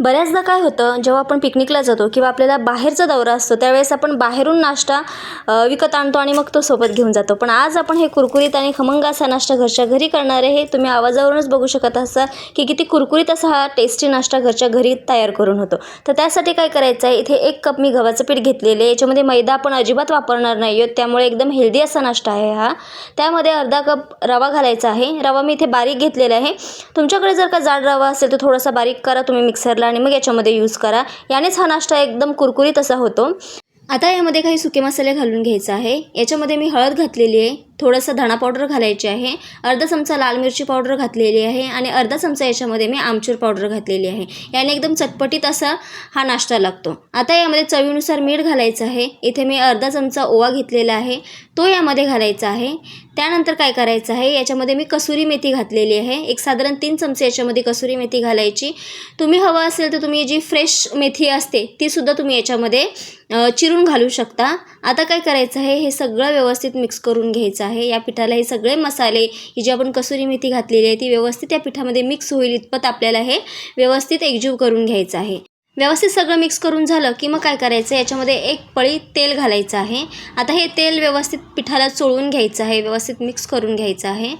बऱ्याचदा काय होतं जेव्हा आपण पिकनिकला जातो किंवा आपल्याला बाहेरचा दौरा असतो त्यावेळेस आपण बाहेरून नाश्ता विकत आणतो आणि मग तो सोबत घेऊन जातो. पण आज आपण हे कुरकुरीत आणि खमंग असा नाश्ता घरच्या घरी करणार आहे हे तुम्ही आवाजावरूनच बघू शकत असाल की किती कुरकुरीत असा हा टेस्टी नाश्ता घरच्या घरी तयार करून होतो. तर त्यासाठी काय करायचं आहे इथे एक कप मी गव्हाचं पीठ घेतलेलं आहे याच्यामध्ये मैदा आपण अजिबात वापरणार नाही आहोत त्यामुळे एकदम हेल्दी असा नाश्ता आहे हा. त्यामध्ये अर्धा कप रवा घालायचा आहे. रवा मी इथे बारीक घेतलेला आहे. तुमच्याकडे जर का जाड रवा असेल तर थोडासा बारीक करा तुम्ही मिक्सरला आणि मग याच्यामध्ये यूज करा. यानेच हा नाश्ता एकदम कुरकुरीत असा होतो. आता यामध्ये काही सुके मसाले घालून घ्यायचा आहे. याच्यामध्ये मी हळद घातलेली आहे. थोडंसं धणा पावडर घालायची आहे. अर्धा चमचा लाल मिरची पावडर घातलेली आहे आणि अर्धा चमचा याच्यामध्ये मी आमचूर पावडर घातलेली आहे. याने एकदम चटपटीत असा हा नाश्ता लागतो. आता यामध्ये चवीनुसार मीठ घालायचं आहे. इथे मी अर्धा चमचा ओवा घेतलेला आहे. तो यामध्ये घालायचा आहे. त्यानंतर काय करायचं आहे? याच्यामध्ये मी कसुरी मेथी घातलेली आहे. एक साधारण तीन चमचे याच्यामध्ये कसुरी मेथी घालायची. तुम्ही हवं असेल तर तुम्ही जी फ्रेश मेथी असते तीसुद्धा तुम्ही याच्यामध्ये चिरून घालू शकता. आता काय करायचं आहे? हे सगळं व्यवस्थित मिक्स करून घ्यायचं आहे. या पिठाला हे सगळे मसाले ही जी आपण कसुरी मेथी घातलेली आहे ती व्यवस्थित या पिठामध्ये मिक्स होईल इतपत आपल्याला हे व्यवस्थित एकजीव करून घ्यायचं आहे. व्यवस्थित सगळं मिक्स करून झालं की मग काय करायचं याच्यामध्ये एक पळी तेल घालायचं आहे. आता हे तेल व्यवस्थित पिठाला चोळून घ्यायचं आहे. व्यवस्थित मिक्स करून घ्यायचं आहे.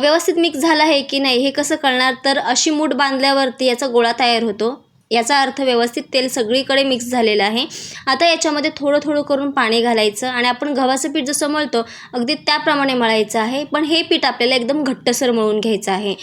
व्यवस्थित मिक्स झालं आहे की नाही हे कसं कळणार? तर अशी मूठ बांधल्यावरती याचा गोळा तयार होतो. याचा अर्थ व्यवस्थित तेल सगळीकडे मिक्स झालेलं आहे. आता याच्यामध्ये थोडं थोडं करून पाणी घालायचं आणि आपण गव्हाचं पीठ जसं मळतो अगदी त्याप्रमाणे मळायचं आहे. पण हे पीठ आपल्याला एकदम घट्टसर मळून घ्यायचं आहे.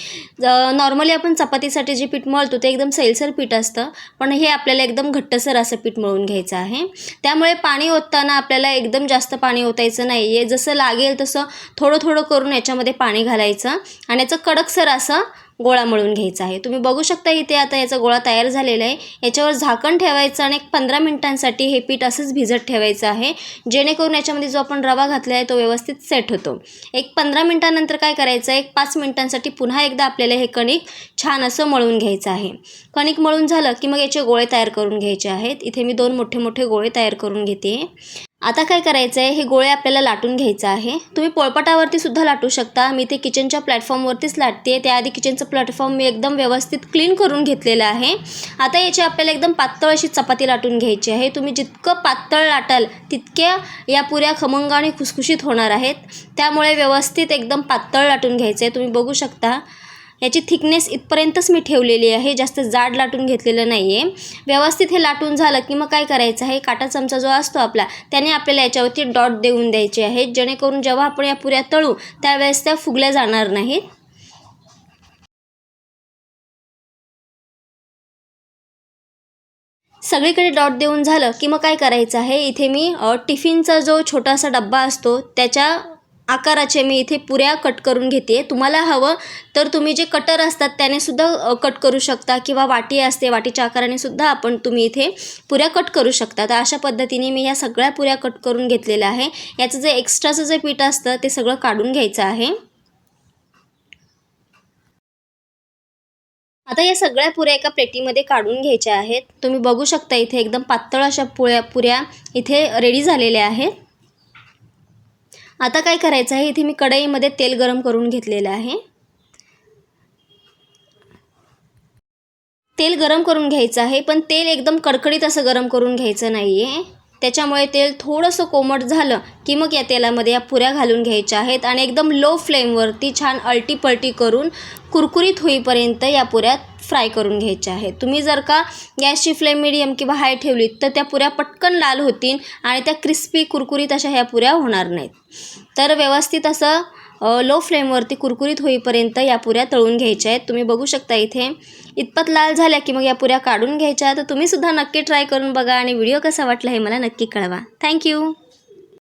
नॉर्मली आपण चपातीसाठी जे पीठ मळतो ते एकदम सैलसर पीठ असतं. पण हे आपल्याला एकदम घट्टसर असं पीठ मळून घ्यायचं आहे. त्यामुळे पाणी ओतताना आपल्याला एकदम जास्त पाणी ओतायचं नाही आहे जसं लागेल तसं थोडं थोडं करून याच्यामध्ये पाणी घालायचं. आणि याचं कडकसर असं गोळा मळून घ्यायचा आहे. तुम्ही बघू शकता इथे आता याचा गोळा तयार झालेला आहे. याच्यावर झाकण ठेवायचं आणि एक पंधरा मिनिटांसाठी हे पीठ असंच भिजत ठेवायचं आहे. जेणेकरून याच्यामध्ये जो आपण रवा घातला आहे तो व्यवस्थित सेट होतो. एक पंधरा मिनिटानंतर काय करायचं? आहे एक पाच मिनिटांसाठी पुन्हा एकदा आपल्याला हे कणिक छान असं मळून घ्यायचं आहे. कणिक मळून झालं की मग याचे गोळे तयार करून घ्यायचे आहेत. इथे मी दोन मोठे मोठे गोळे तयार करून घेते. आता काय करायचं आहे हे गोळे आपल्याला लाटून घ्यायचं आहे. तुम्ही पोळपाटावरती सुद्धा लाटू शकता. मी ते किचनच्या प्लॅटफॉर्मवरतीच लाटते. त्याआधी किचनचं प्लॅटफॉर्म मी एकदम व्यवस्थित क्लीन करून घेतलेलं आहे. आता याची आपल्याला एकदम पातळ अशी चपाती लाटून घ्यायची आहे. तुम्ही जितकं पातळ लाटाल तितक्या या पुऱ्या खमंग आणि खुसखुशीत होणार आहेत. त्यामुळे व्यवस्थित एकदम पातळ लाटून घ्यायचं आहे तुम्ही बघू शकता याची थिकनेस इथपर्यंतच मी ठेवलेली आहे जास्त जाड लाटून घेतलेलं नाही आहे व्यवस्थित हे लाटून झालं की मग काय करायचं आहे? काटा चमचा जो असतो आपला त्याने आपल्याला याच्यावरती डॉट देऊन द्यायचे आहेत जेणेकरून जेव्हा आपण या पुऱ्या तळू त्यावेळेस त्या फुगल्या जाणार नाहीत. सगळीकडे डॉट देऊन झालं की मग काय करायचं आहे? इथे मी टिफिनचा जो छोटासा डब्बा असतो त्याच्या आकाराचे मी इथे पुऱ्या कट करून घेते. तुम्हाला हवं तर तुम्ही जे कटर असतात त्याने सुद्धा कट करू शकता किंवा वाटी असते वाटीच्या आकाराने सुद्धा आपण तुम्ही इथे पुऱ्या कट करू शकता. तर अशा पद्धतीने मी ह्या सगळ्या पुऱ्या कट करून घेतलेल्या आहे. याचं जे एक्स्ट्राचं जे पीठ असतं ते सगळं काढून घ्यायचं आहे. आता या सगळ्या पुऱ्या एका प्लेटीमध्ये काढून घ्यायच्या आहेत. तुम्ही बघू शकता इथे एकदम पातळ अशा पुळ्या पुऱ्या इथे रेडी झालेल्या आहेत. आता काय करायचं आहे? इथे मी कढईमध्ये तेल गरम करून घेतलेलं आहे. तेल गरम करून घ्यायचं आहे पण तेल एकदम कडकडीत असं गरम करून घ्यायचं नाही आहे त्याच्यामुळे तेल थोडंसं कोमट झालं की मग या तेलामध्ये या पुऱ्या घालून घ्यायच्या आहेत आणि एकदम लो फ्लेमवरती छान अल्टीपल्टी करून कुरकुरीत होईपर्यंत या पुऱ्या फ्राय करून घ्यायच्या आहेत. तुम्ही जर का गॅसची फ्लेम मिडियम किंवा हाय ठेवलीत तर त्या पुऱ्या पटकन लाल होतील आणि त्या क्रिस्पी कुरकुरीत अशा ह्या पुऱ्या होणार नाहीत. तर व्यवस्थित असं लो फ्लेमवरती कुरकुरीत होईपर्यंत या पुऱ्या तळून घ्यायच्या आहेत. तुम्ही बघू शकता इथे. इतपत लाल झाल्या की मग या पुऱ्या काढून घ्यायच्या. तर तुम्हीसुद्धा नक्की ट्राय करून बघा आणि व्हिडिओ कसा वाटला हे मला नक्की कळवा. थँक्यू